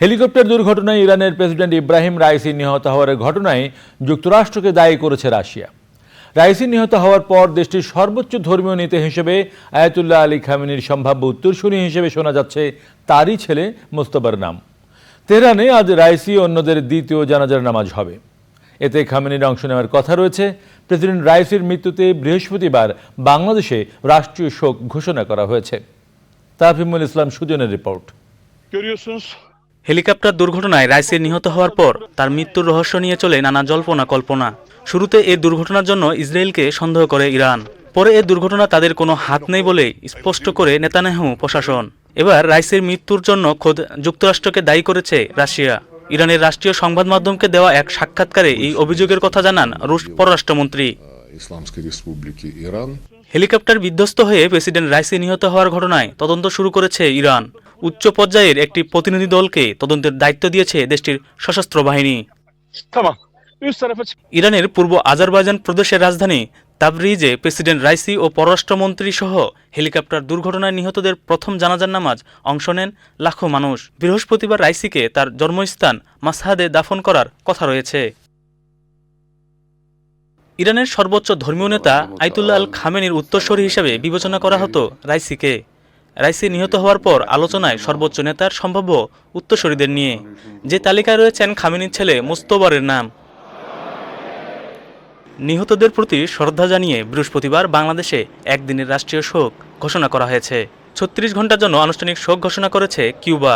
Helicopter দুর্ঘটনায় ইরানের president Ebrahim Raisi নিহত হওয়ার ঘটনায় যুক্তরাষ্ট্রকে দায়ী করেছে রাশিয়া। রাইসি নিহত হওয়ার পর দেশটির সর্বোচ্চ ধর্মীয় নেতা হিসেবে আয়াতুল্লাহ আলী খামিনীর সম্ভাব্য উত্তরসূরি হিসেবে শোনা যাচ্ছে তারই ছেলে মোস্তফার নাম। তেহরানে আজ রাইসি অন্যদের দ্বিতীয় জানাজার নামাজ হবে। এতে খামেনির অংশ নেওয়ার কথা রয়েছে। প্রেসিডেন্ট রাইসির মৃত্যুতে বৃহস্পতিবার বাংলাদেশে রাষ্ট্রীয় শোক ঘোষণা করা হয়েছে। তাফিমুল ইসলাম সুজনের রিপোর্ট। হেলিকপ্টার দুর্ঘটনায় রাইসে নিহত হওয়ার পর তার মৃত্যুর রহস্য নিয়ে চলে নানা জল্পনা কল্পনা। শুরুতে এ দুর্ঘটনার জন্য ইসরায়েলকে সন্দেহ করে ইরান। পরে এ দুর্ঘটনা তাদের কোনো হাত নেই বলে স্পষ্ট করে নেতানেহ প্রশাসন। এবার রাইসের মৃত্যুর জন্য খোদ যুক্তরাষ্ট্রকে দায়ী করেছে রাশিয়া। ইরানের রাষ্ট্রীয় সংবাদ মাধ্যমকে দেওয়া এক সাক্ষাৎকারে এই অভিযোগের কথা জানান রুশ পররাষ্ট্রমন্ত্রী। হেলিকপ্টার বিধ্বস্ত হয়ে প্রেসিডেন্ট রাইসি নিহত হওয়ার ঘটনায় তদন্ত শুরু করেছে ইরান। উচ্চ পর্যায়ের একটি প্রতিনিধি দলকে তদন্তের দায়িত্ব দিয়েছে দেশটির সশস্ত্র বাহিনী. ইরানের পূর্ব আজারবাইজান প্রদেশের রাজধানী তাবরিজে প্রেসিডেন্ট রাইসি ও পররাষ্ট্রমন্ত্রী সহ হেলিকপ্টার দুর্ঘটনায় নিহতদের প্রথম জানাজার নামাজ অংশ নেন লাখো মানুষ। বৃহস্পতিবার রাইসিকে তার জন্মস্থান মাসহাদে দাফন করার কথা রয়েছে। ইরানের সর্বোচ্চ ধর্মীয় নেতা আইতুল্লাহ আল খামেনির উত্তরসূরি হিসেবে বিবেচনা করা হতো রাইসিকে। রাইসি নিহত হওয়ার পর আলোচনায় সর্বোচ্চ নেতার সম্ভাব্য উত্তরসূরিদের নিয়ে। যে তালিকায় রয়েছেন খামেনির ছেলে মুস্তবরের নাম। নিহতদের প্রতি শ্রদ্ধা জানিয়ে বৃহস্পতিবার বাংলাদেশে একদিনের রাষ্ট্রীয় শোক ঘোষণা করা হয়েছে। ছত্রিশ ঘণ্টার জন্য আনুষ্ঠানিক শোক ঘোষণা করেছে কিউবা।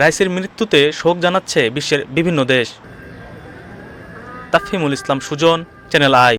রাইসের মৃত্যুতে শোক জানাচ্ছে বিশ্বের বিভিন্ন দেশ। Tafimul Islam Sujon, channel I.